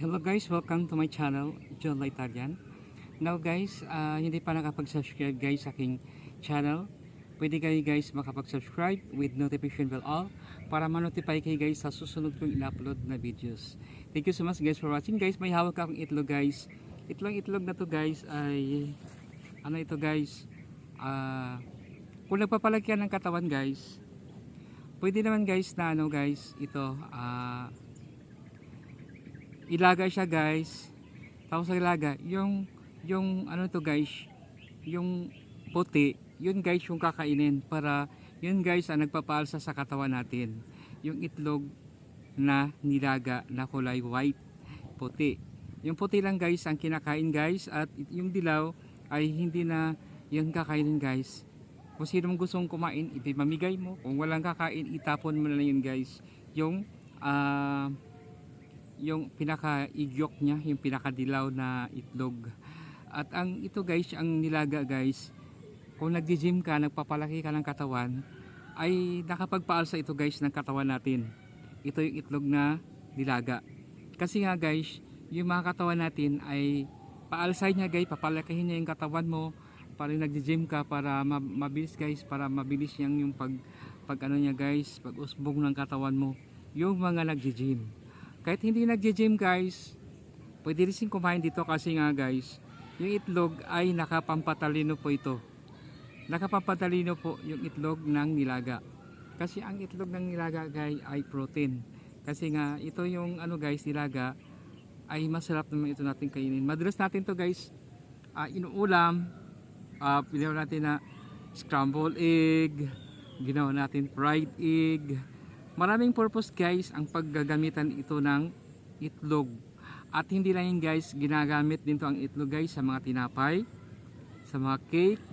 Hello guys, welcome to my channel, John Laitarian. Now guys, ah, hindi pa nakapag-subscribe guys sa aking channel. Pwede kayo guys makapag-subscribe with notification bell all para ma-notify kayo guys sa susunod kong in-upload na videos. Thank you so much guys for watching guys. May hawak akong itlog guys. Itlog itlog na to guys ay ano ito guys? Ah, kung nagpapalagyan ng katawan guys, pwede naman guys na ano guys, ito ah ilaga siya guys. Tapos ilaga yung yung ano to guys yung puti yun guys yung kakainin para yun guys ang nagpapaalsa sa katawan natin. Yung itlog na nilaga na kulay white puti. Yung puti lang guys ang kinakain guys at yung dilaw ay hindi na yung kakainin guys. Kung sino mong gustong kumain ipimamigay mo. Kung walang kakain itapon mo na yun guys. Yung ah yung pinaka-igyok niya, yung pinakadilaw na itlog. At ang ito guys, ang nilaga guys, kung nagji-gym ka, nagpapalaki ka ng katawan, ay nakapagpaalsa ito guys ng katawan natin. Ito yung itlog na nilaga. Kasi nga guys, yung mga katawan natin ay paalsay niya guys, papalakihin niya yung katawan mo para yung nagji-gym ka para ma- mabilis guys, para mabilis yang yung pag pag ano niya guys, pag usbong ng katawan mo. Yung mga nagji-gym. Kahit hindi nagje-gym guys, pwede rin kumain dito kasi nga guys, yung itlog ay nakapampatalino po ito. Nakapampatalino po yung itlog ng nilaga. Kasi ang itlog ng nilaga guys ay protein. Kasi nga ito yung ano guys nilaga ay masarap naman ito natin kainin. Madalas natin to guys ah, inuulam, uh, ginawa natin na scrambled egg, ginawa natin fried egg, Maraming purpose guys ang paggagamitan ito ng itlog. At hindi lang yun guys, ginagamit din to ang itlog guys sa mga tinapay, sa mga cake,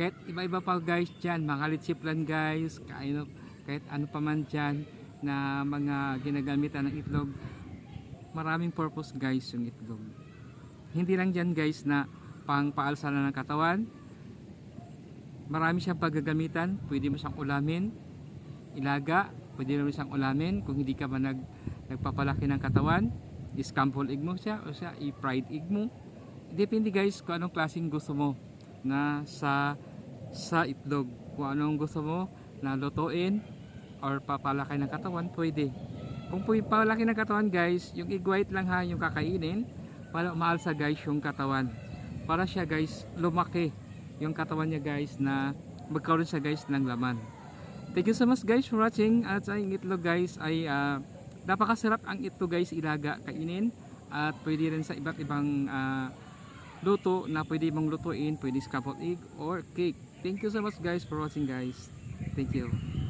kahit iba-iba pa guys dyan, mga litsiplan guys, kahit, kahit ano pa man dyan na mga ginagamitan ng itlog. Maraming purpose guys yung itlog. Hindi lang dyan guys na pang paalsa na ng katawan. Marami siyang paggagamitan, pwede mo siyang ulamin, ilaga, pwede naman siyang ulamin kung hindi ka man nag, nagpapalaki ng katawan. I-scramble egg mo siya o siya i-fried egg mo. Depende guys kung anong klaseng gusto mo na sa sa itlog. Kung anong gusto mo na lutuin or papalaki ng katawan pwede. Kung po palaki ng katawan guys yung egg white lang ha yung kakainin para maalsa guys yung katawan. Para siya guys lumaki yung katawan niya guys na magkaroon siya guys ng laman Thank you so much guys for watching. At sa itlog guys ay ah, napakasarap ang ito guys ilaga kainin. At pwede rin sa iba't ibang ah, luto na pwede mong lutuin. Pwede scrambled egg or cake. Thank you so much guys for watching guys. Thank you